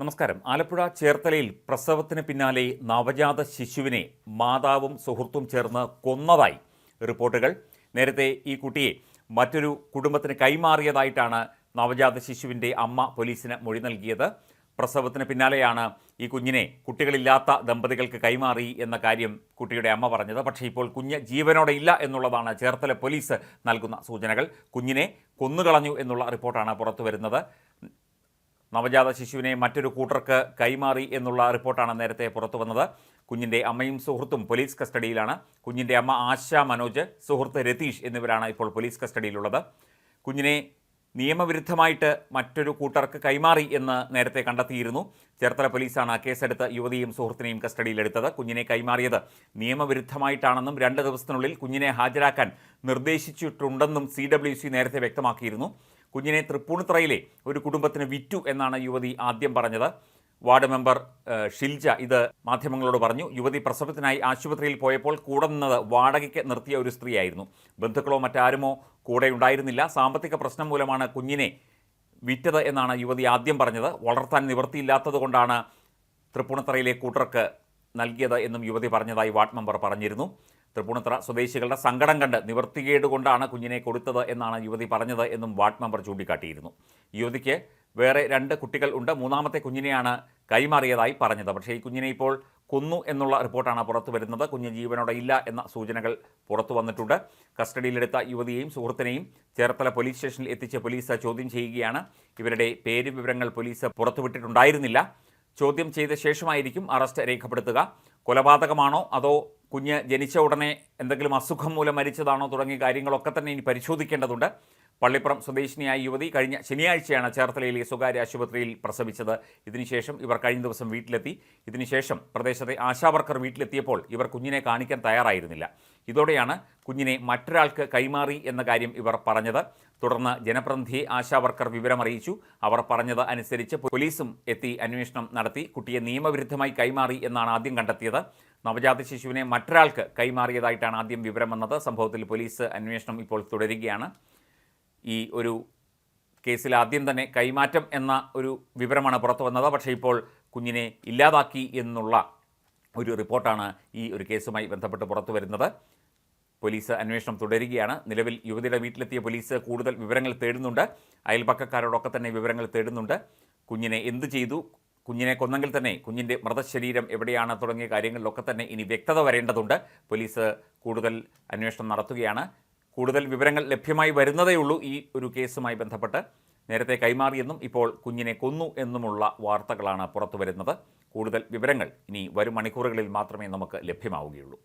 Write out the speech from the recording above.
നമസ്കാരം. ആലപ്പുഴ ചേർത്തലയിൽ പ്രസവത്തിന് പിന്നാലെ നവജാത ശിശുവിനെ മാതാവും സുഹൃത്തും ചേർന്ന് കൊന്നതായി റിപ്പോർട്ടുകൾ. നേരത്തെ ഈ കുട്ടിയെ മറ്റൊരു കുടുംബത്തിന് കൈമാറിയതായിട്ടാണ് നവജാത ശിശുവിന്റെ അമ്മ പോലീസിന് മൊഴി നൽകിയത്. പ്രസവത്തിന് പിന്നാലെയാണ് ഈ കുഞ്ഞിനെ കുട്ടികളില്ലാത്ത ദമ്പതികൾക്ക് കൈമാറി എന്ന കാര്യം കുട്ടിയുടെ അമ്മ പറഞ്ഞത്. പക്ഷേ ഇപ്പോൾ കുഞ്ഞ് ജീവനോടെ ഇല്ല എന്നുള്ളതാണ് ചേർത്തല പോലീസ് നൽകുന്ന സൂചനകൾ. കുഞ്ഞിനെ കൊന്നുകളഞ്ഞു എന്നുള്ള റിപ്പോർട്ടാണ് പുറത്തു വരുന്നത് നവജാത ശിശുവിനെ മറ്റൊരു കൂട്ടർക്ക് കൈമാറി എന്നുള്ള റിപ്പോർട്ടാണ് നേരത്തെ പുറത്തുവന്നത് കുഞ്ഞിന്റെ അമ്മയും സുഹൃത്തും പോലീസ് കസ്റ്റഡിയിലാണ്. കുഞ്ഞിന്റെ അമ്മ ആശ മനോജ് സുഹൃത്ത് രതീഷ് എന്നിവരാണ് ഇപ്പോൾ പോലീസ് കസ്റ്റഡിയിലുള്ളത്. കുഞ്ഞിനെ നിയമവിരുദ്ധമായിട്ട് മറ്റൊരു കൂട്ടർക്ക് കൈമാറി എന്ന് നേരത്തെ കണ്ടെത്തിയിരുന്നു. ചേർത്തല പോലീസാണ് കേസെടുത്ത് യുവതിയും സുഹൃത്തിനെയും കസ്റ്റഡിയിലെടുത്തത്. കുഞ്ഞിനെ കൈമാറിയത് നിയമവിരുദ്ധമായിട്ടാണെന്നും രണ്ട് ദിവസത്തിനുള്ളിൽ കുഞ്ഞിനെ ഹാജരാക്കാൻ നിർദ്ദേശിച്ചിട്ടുണ്ടെന്നും സി നേരത്തെ വ്യക്തമാക്കിയിരുന്നു. കുഞ്ഞിനെ തൃപ്പൂണിത്തറയിലെ ഒരു കുടുംബത്തിന് വിറ്റു എന്നാണ് യുവതി ആദ്യം പറഞ്ഞത്. വാർഡ് മെമ്പർ ഷിൽജ ഇത് മാധ്യമങ്ങളോട് പറഞ്ഞു. യുവതി പ്രസവത്തിനായി ആശുപത്രിയിൽ പോയപ്പോൾ കൂടെ നിന്നത് വാടകയ്ക്ക് നിർത്തിയ ഒരു സ്ത്രീയായിരുന്നു. ബന്ധുക്കളോ മറ്റാരുമോ കൂടെ ഉണ്ടായിരുന്നില്ല. സാമ്പത്തിക പ്രശ്നം മൂലമാണ് കുഞ്ഞിനെ വിറ്റത് എന്നാണ് യുവതി ആദ്യം പറഞ്ഞത്. വളർത്താൻ നിവൃത്തിയില്ലാത്തത് കൊണ്ടാണ് തൃപ്പൂണിത്തറയിലെ കൂട്ടർക്ക് നൽകിയത് എന്നും യുവതി പറഞ്ഞതായി വാർഡ് മെമ്പർ പറഞ്ഞിരുന്നു. തൃപ്പൂണിത്തറ സ്വദേശികളുടെ സങ്കടം കണ്ട് നിവർത്തികേട് കൊണ്ടാണ് കുഞ്ഞിനെ കൊടുത്തത് എന്നാണ് യുവതി പറഞ്ഞത് എന്നും വാർഡ് മെമ്പർ ചൂണ്ടിക്കാട്ടിയിരുന്നു. യുവതിക്ക് വേറെ രണ്ട് കുട്ടികൾ ഉണ്ട്. മൂന്നാമത്തെ കുഞ്ഞിനെയാണ് കൈമാറിയതായി പറഞ്ഞത്. പക്ഷേ ഈ കുഞ്ഞിനെ ഇപ്പോൾ കൊന്നു എന്നുള്ള റിപ്പോർട്ടാണ് പുറത്തു വരുന്നത്. കുഞ്ഞ് ജീവനോടെ ഇല്ല എന്ന സൂചനകൾ പുറത്തു വന്നിട്ടുണ്ട്. കസ്റ്റഡിയിലെടുത്ത യുവതിയെയും സുഹൃത്തിനെയും ചേർത്തല പോലീസ് സ്റ്റേഷനിൽ എത്തിച്ച് പോലീസ് ചോദ്യം ചെയ്യുകയാണ്. ഇവരുടെ പേര് വിവരങ്ങൾ പോലീസ് പുറത്തുവിട്ടിട്ടുണ്ടായിരുന്നില്ല ചോദ്യം ചെയ്ത ശേഷമായിരിക്കും അറസ്റ്റ് രേഖപ്പെടുത്തുക. കൊലപാതകമാണോ അതോ കുഞ്ഞ് ജനിച്ച ഉടനെ എന്തെങ്കിലും അസുഖം മൂലം മരിച്ചതാണോ തുടങ്ങിയ കാര്യങ്ങളൊക്കെ തന്നെ ഇനി പരിശോധിക്കേണ്ടതുണ്ട്. പള്ളിപ്പുറം സ്വദേശിനിയായ യുവതി കഴിഞ്ഞ ശനിയാഴ്ചയാണ് ചേർത്തലയിലെ സ്വകാര്യ ആശുപത്രിയിൽ പ്രസവിച്ചത്. ഇതിനുശേഷം ഇവർ കഴിഞ്ഞ ദിവസം വീട്ടിലെത്തി. ഇതിനുശേഷം പ്രദേശത്തെ ആശാവർക്കർ വീട്ടിലെത്തിയപ്പോൾ ഇവർ കുഞ്ഞിനെ കാണിക്കാൻ തയ്യാറായിരുന്നില്ല. ഇതോടെയാണ് കുഞ്ഞിനെ മറ്റൊരാൾക്ക് കൈമാറി എന്ന കാര്യം ഇവർ പറഞ്ഞത്. തുടർന്ന് ജനപ്രതിനിധിയെ ആശാവർക്കർ വിവരമറിയിച്ചു. അവർ പറഞ്ഞത് അനുസരിച്ച് പോലീസും എത്തി അന്വേഷണം നടത്തി. കുട്ടിയെ നിയമവിരുദ്ധമായി കൈമാറി എന്നാണ് ആദ്യം കണ്ടെത്തിയത്. നവജാത ശിശുവിനെ മറ്റൊരാൾക്ക് കൈമാറിയതായിട്ടാണ് ആദ്യം വിവരം വന്നത് സംഭവത്തിൽ പോലീസ് അന്വേഷണം ഇപ്പോൾ തുടരുകയാണ്. ഈ ഒരു കേസിൽ ആദ്യം തന്നെ കൈമാറ്റം എന്ന ഒരു വിവരമാണ് പുറത്തു വന്നത്. പക്ഷേ ഇപ്പോൾ കുഞ്ഞിനെ ഇല്ലാതാക്കി എന്നുള്ള ഒരു റിപ്പോർട്ടാണ് ഈ ഒരു കേസുമായി ബന്ധപ്പെട്ട് പുറത്തു വരുന്നത്. പോലീസ് അന്വേഷണം തുടരുകയാണ്. നിലവിൽ യുവതിയുടെ വീട്ടിലെത്തിയ പോലീസ് കൂടുതൽ വിവരങ്ങൾ തേടുന്നുണ്ട്. അയൽപക്കക്കാരോടൊക്കെ തന്നെ വിവരങ്ങൾ തേടുന്നുണ്ട്. കുഞ്ഞിനെ എന്ത് ചെയ്തു? കുഞ്ഞിനെ കൊന്നെങ്കിൽ തന്നെ കുഞ്ഞിന്റെ മൃതശരീരം എവിടെയാണ് തുടങ്ങിയ കാര്യങ്ങളിലൊക്കെ തന്നെ ഇനി വ്യക്തത വരേണ്ടതുണ്ട്. പോലീസ് കൂടുതൽ അന്വേഷണം നടത്തുകയാണ്. കൂടുതൽ വിവരങ്ങൾ ലഭ്യമായി വരുന്നതേ ഉള്ളൂ ഈ ഒരു കേസുമായി ബന്ധപ്പെട്ട്. നേരത്തെ കൈമാറിയെന്നും ഇപ്പോൾ കുഞ്ഞിനെ കൊന്നു എന്നുമുള്ള വാർത്തകളാണ് പുറത്തു വരുന്നത് കൂടുതൽ വിവരങ്ങൾ ഇനി വരും മണിക്കൂറുകളിൽ മാത്രമേ നമുക്ക് ലഭ്യമാവുകയുള്ളൂ.